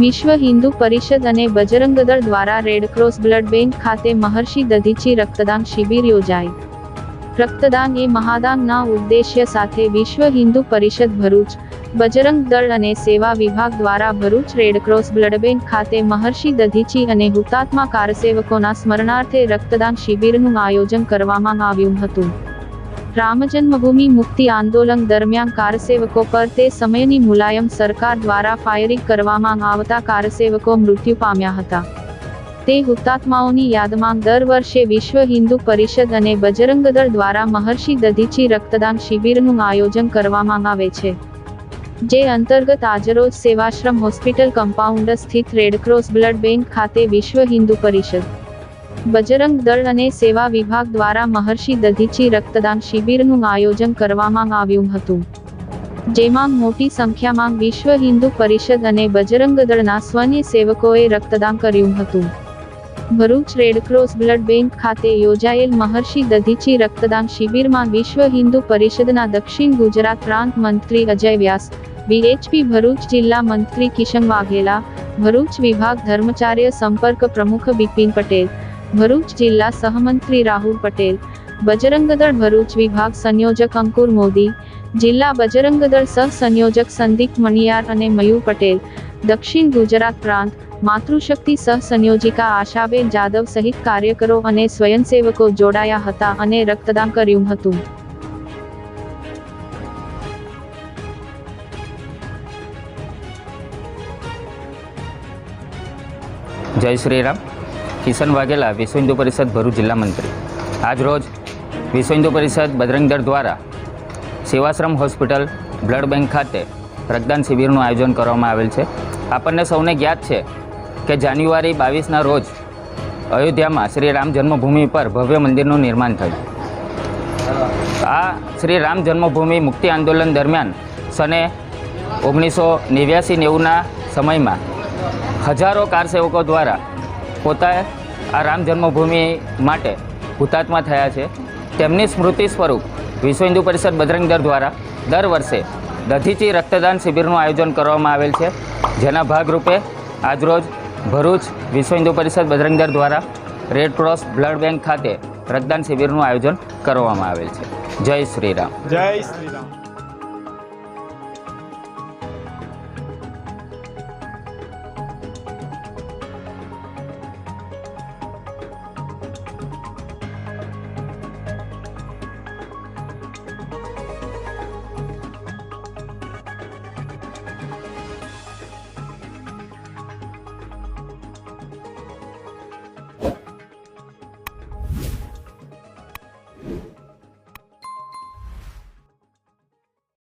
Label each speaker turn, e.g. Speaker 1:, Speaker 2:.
Speaker 1: વિશ્વ હિન્દુ પરિષદ અને બજરંગ દળ દ્વારા રેડક્રોસ બ્લડ બેંક ખાતે મહર્ષિ દધીચી રક્તદાન શિબિર યોજાઈ. રક્તદાન એ મહાદાનના ઉદ્દેશ્ય સાથે વિશ્વ હિન્દુ પરિષદ ભરૂચ, બજરંગ દળ અને સેવા વિભાગ દ્વારા ભરૂચ રેડક્રોસ બ્લડ બેંક ખાતે મહર્ષિ દધીચી અને હુતાત્મા કારસેવકોના સ્મરણાર્થે રક્તદાન શિબિરનું આયોજન કરવામાં આવ્યું હતું. રામ જન્મભૂમિ મુક્તિ આંદોલન દરમિયાન કારસેવકો પર તે સમયની મુલાયમ સરકાર દ્વારા ફાયરિંગ કરવામાં આવતા કારસેવકો મૃત્યુ પામ્યા હતા. તે હુતાત્માઓની યાદમાં દર વર્ષે વિશ્વ હિન્દુ પરિષદ અને બજરંગ દળ દ્વારા મહર્ષિ દધીચી રક્તદાન શિબિરનું આયોજન કરવામાં આવે છે. જે અંતર્ગત આજરોજ સેવાશ્રમ હોસ્પિટલ કમ્પાઉન્ડ સ્થિત રેડક્રોસ બ્લડ બેંક ખાતે વિશ્વ હિન્દુ પરિષદ બજરંગ દળ અને સેવા વિભાગ દ્વારા મહર્ષિ દધીચી રક્તદાન શિબિરનું આયોજન કરવામાં આવ્યું હતું. જેમાં મોટી સંખ્યામાં વિશ્વ હિન્દુ પરિષદ અને બજરંગ દળના સ્વન્ય સેવકોએ રક્તદાન કર્યું હતું. ભરૂચ રેડક્રોસ બ્લડ બેંક ખાતે યોજાયેલ મહર્ષિ દધીચી રક્તદાન શિબિરમાં વિશ્વ હિન્દુ પરિષદના દક્ષિણ ગુજરાત પ્રાંત મંત્રી અજય વ્યાસ બીએચપી ભરૂચ જિલ્લા મંત્રી કિશન વાઘેલા, ભરૂચ વિભાગ ધર્મચાર્ય સંપર્ક પ્રમુખ બિપિન પટેલ ભરૂચ જિલ્લા સહમંત્રી રાહુલ પટેલ બજરંગ ભરૂચ વિભાગ સંયોજક અંકુર મોદી, જિલ્લા બજરંગ સહ સંયોજક સંદીપ મણિયાર અને મયુર પટેલ, દક્ષિણ ગુજરાત પ્રાંત, માતૃશક્તિ સહ સંયોજિકા આશાબેન જાદવ સહિત કાર્યકરો અને સ્વયંસેવકો જોડાયા હતા અને રક્તદાન કર્યું હતું.
Speaker 2: જય શ્રી રામ. કિશન વાઘેલા વિશ્વ હિન્દુ પરિષદ ભરૂચ જિલ્લા મંત્રી. આજ રોજ વિશ્વ હિન્દુ પરિષદ બજરંગ દળ દ્વારા સેવાશ્રમ હોસ્પિટલ બ્લડ બેંક ખાતે રક્તદાન શિબિરનું આયોજન કરવામાં આવેલ છે. આપણને સૌને જ્ઞાત છે કે જાન્યુઆરી બાવીસના રોજ અયોધ્યામાં શ્રી રામ જન્મભૂમિ પર ભવ્ય મંદિરનું નિર્માણ થયું. આ શ્રી રામ જન્મભૂમિ મુક્તિ આંદોલન દરમિયાન સને ઓગણીસો નેવ્યાસી નેવુંના સમયમાં હજારો કારસેવકો દ્વારા પોતા આ રામ જન્મભૂમિ માટે હુતાત્મા થયા છે. તેમની સ્મૃતિ સ્વરૂપ વિશ્વ હિન્દુ પરિષદ બજરંગ દ્વારા દર વર્ષે દધીચી રક્તદાન શિબિરનું આયોજન કરવામાં આવેલ છે. જેના ભાગરૂપે આજરોજ ભરૂચ વિશ્વ હિન્દુ પરિષદ બજરંગ દ્વારા રેડ ક્રોસ બ્લડ બેંક ખાતે રક્તદાન શિબિરનું આયોજન કરવામાં આવેલ છે. જય શ્રી રામ.
Speaker 3: જય શ્રી રામ.